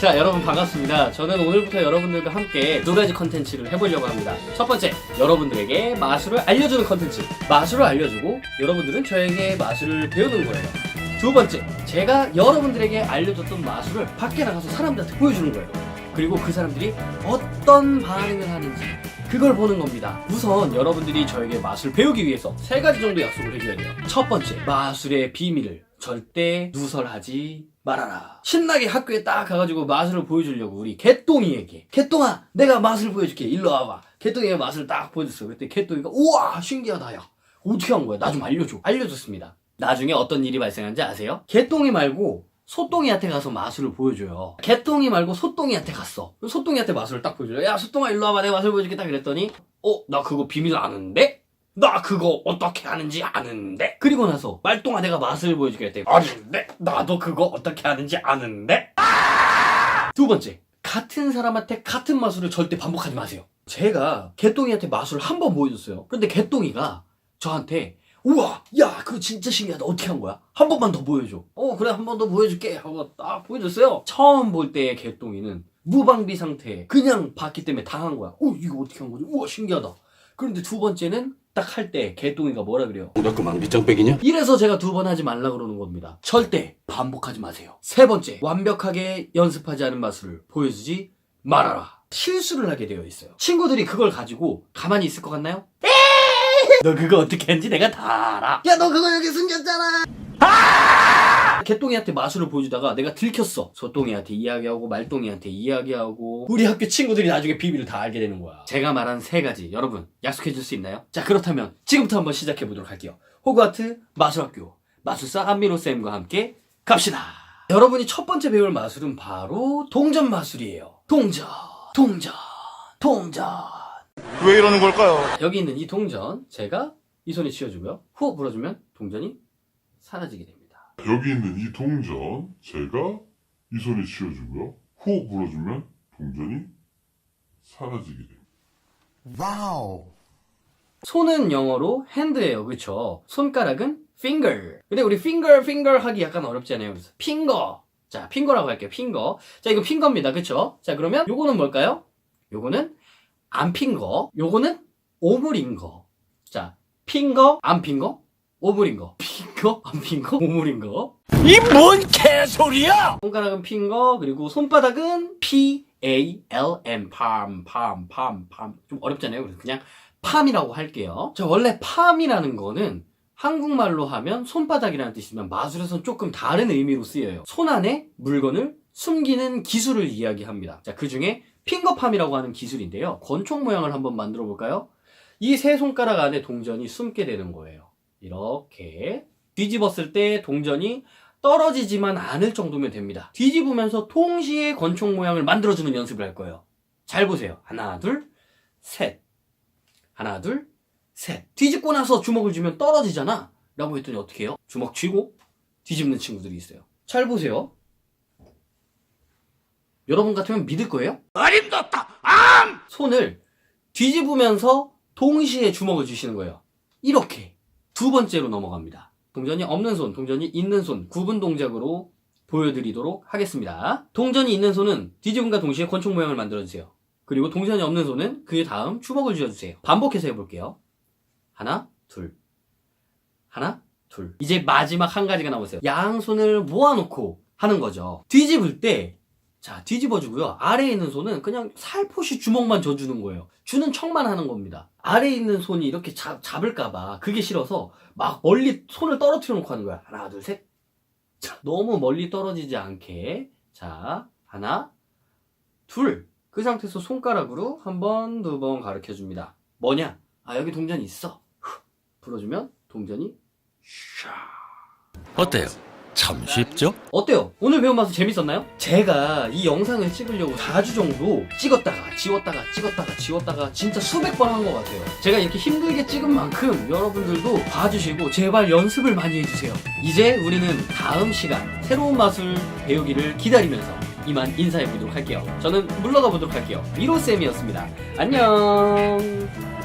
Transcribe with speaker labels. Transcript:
Speaker 1: 자 여러분 반갑습니다. 저는 오늘부터 여러분들과 함께 두 가지 컨텐츠를 해보려고 합니다. 첫 번째 여러분들에게 마술을 알려주는 컨텐츠. 마술을 알려주고 여러분들은 저에게 마술을 배우는 거예요. 두 번째 제가 여러분들에게 알려줬던 마술을 밖에 나가서 사람들한테 보여주는 거예요. 그리고 그 사람들이 어떤 반응을 하는지 그걸 보는 겁니다. 우선 여러분들이 저에게 마술 배우기 위해서 세 가지 정도 약속을 해줘야 돼요. 첫 번째, 마술의 비밀을 절대 누설하지 말아라. 신나게 학교에 딱 가가지고 마술을 보여주려고 우리 개똥이에게 개똥아, 내가 마술 보여줄게. 일로 와봐. 개똥이가 마술을 딱 보여줬어. 그때 개똥이가 우와 신기하다 야. 어떻게 한 거야? 나 좀 알려줘. 알려줬습니다. 나중에 어떤 일이 발생한지 아세요? 개똥이 말고 소똥이한테 가서 마술을 보여줘요. 개똥이 말고 소똥이한테 갔어. 소똥이한테 마술을 딱 보여줘요. 야, 소똥아, 일로 와봐. 내가 마술 보여주겠다. 그랬더니, 어, 나 그거 비밀 아는데? 나 그거 어떻게 하는지 아는데? 그리고 나서, 말똥아, 내가 마술 보여주겠다. 아는데? 나도 그거 어떻게 하는지 아는데? 두 번째, 같은 사람한테 같은 마술을 절대 반복하지 마세요. 제가 개똥이한테 마술을 한 번 보여줬어요. 근데 개똥이가 저한테 우와, 야, 그거 진짜 신기하다. 어떻게 한 거야? 한 번만 더 보여줘. 어, 그래, 한 번 더 보여줄게. 하고 딱 보여줬어요. 처음 볼 때의 개똥이는 무방비 상태에 그냥 봤기 때문에 당한 거야. 어, 이거 어떻게 한 거지? 우와, 신기하다. 그런데 두 번째는 딱 할 때 개똥이가 뭐라 그래요?
Speaker 2: 너그 망비장백이냐?
Speaker 1: 이래서 제가 두 번 하지 말라 그러는 겁니다. 절대 반복하지 마세요. 세 번째, 완벽하게 연습하지 않은 마술을 보여주지 말아라. 실수를 하게 되어 있어요. 친구들이 그걸 가지고 가만히 있을 것 같나요? 너 그거 어떻게 했는지 내가 다 알아. 야, 너 그거 여기 숨겼잖아. 아! 개똥이한테 마술을 보여주다가 내가 들켰어. 소똥이한테 이야기하고 말똥이한테 이야기하고 우리 학교 친구들이 나중에 비밀을 다 알게 되는 거야. 제가 말한 세 가지 여러분 약속해 줄 수 있나요? 자 그렇다면 지금부터 한번 시작해 보도록 할게요. 호그와트 마술학교 마술사 안미로 쌤과 함께 갑시다. 여러분이 첫 번째 배울 마술은 바로 동전 마술이에요. 동전, 동전, 동전.
Speaker 3: 왜 이러는 걸까요?
Speaker 1: 여기 있는 이 동전 제가 이 손에 쥐어주고요. 후 불어주면 동전이 사라지게 됩니다.
Speaker 4: 여기 있는 이 동전 제가 이 손에 쥐어주고요. 호 불어주면 동전이 사라지게 됩니다.
Speaker 3: 와우.
Speaker 1: 손은 영어로 핸드예요. 그쵸? 손가락은 finger. 근데 우리 finger, finger 하기 약간 어렵잖아요. 그래서 핑거. 자, 핑거라고 할게요. 핑거. 자, 이거 핑거입니다. 그쵸? 자, 그러면 요거는 뭘까요? 요거는 안 핑거. 요거는 오물인 거. 자, 핑거, 안 핑거, 오물인 거. 핑거, 안 핑거, 오물인 거.
Speaker 2: 이 뭔 개소리야!
Speaker 1: 손가락은 핑거, 그리고 손바닥은 P A L M palm, palm, palm, palm. 좀 어렵잖아요. 그래서 그냥 팜이라고 할게요. 자, 원래 팜이라는 거는 한국말로 하면 손바닥이라는 뜻이지만 마술에서는 조금 다른 의미로 쓰여요. 손 안에 물건을 숨기는 기술을 이야기합니다. 자, 그 중에 핑거팜이라고 하는 기술인데요. 권총 모양을 한번 만들어 볼까요? 이 세 손가락 안에 동전이 숨게 되는 거예요. 이렇게 뒤집었을 때 동전이 떨어지지만 않을 정도면 됩니다. 뒤집으면서 동시에 권총 모양을 만들어주는 연습을 할 거예요. 잘 보세요. 하나, 둘, 셋. 하나, 둘, 셋. 뒤집고 나서 주먹을 쥐면 떨어지잖아. 라고 했더니 어떻게 해요? 주먹 쥐고 뒤집는 친구들이 있어요. 잘 보세요. 여러분 같으면 믿을 거예요?
Speaker 2: 어림없다! 암!
Speaker 1: 손을 뒤집으면서 동시에 주먹을 주시는 거예요. 이렇게 두 번째로 넘어갑니다. 동전이 없는 손, 동전이 있는 손 구분 동작으로 보여드리도록 하겠습니다. 동전이 있는 손은 뒤집음과 동시에 권총 모양을 만들어주세요. 그리고 동전이 없는 손은 그 다음 주먹을 쥐어주세요. 반복해서 해볼게요. 하나, 둘. 하나, 둘. 이제 마지막 한 가지가 남았어요. 양손을 모아놓고 하는 거죠. 뒤집을 때 자, 뒤집어주고요. 아래에 있는 손은 그냥 살포시 주먹만 져주는 거예요. 주는 척만 하는 겁니다. 아래에 있는 손이 이렇게 잡, 잡을까봐 그게 싫어서 막 멀리 손을 떨어뜨려 놓고 하는 거야. 하나, 둘, 셋. 자, 너무 멀리 떨어지지 않게. 자, 하나, 둘. 그 상태에서 손가락으로 한 번, 두 번 가르쳐 줍니다. 뭐냐? 아, 여기 동전이 있어. 후, 불어주면 동전이 샤.
Speaker 2: 어때요? 참 쉽죠?
Speaker 1: 어때요? 오늘 배운 마술 재밌었나요? 제가 이 영상을 찍으려고 4주 정도 찍었다가 지웠다가 찍었다가 지웠다가 진짜 수백 번 한 것 같아요. 제가 이렇게 힘들게 찍은 만큼 여러분들도 봐주시고 제발 연습을 많이 해주세요. 이제 우리는 다음 시간 새로운 마술 배우기를 기다리면서 이만 인사해 보도록 할게요. 저는 물러가 보도록 할게요. 미로쌤이었습니다. 안녕!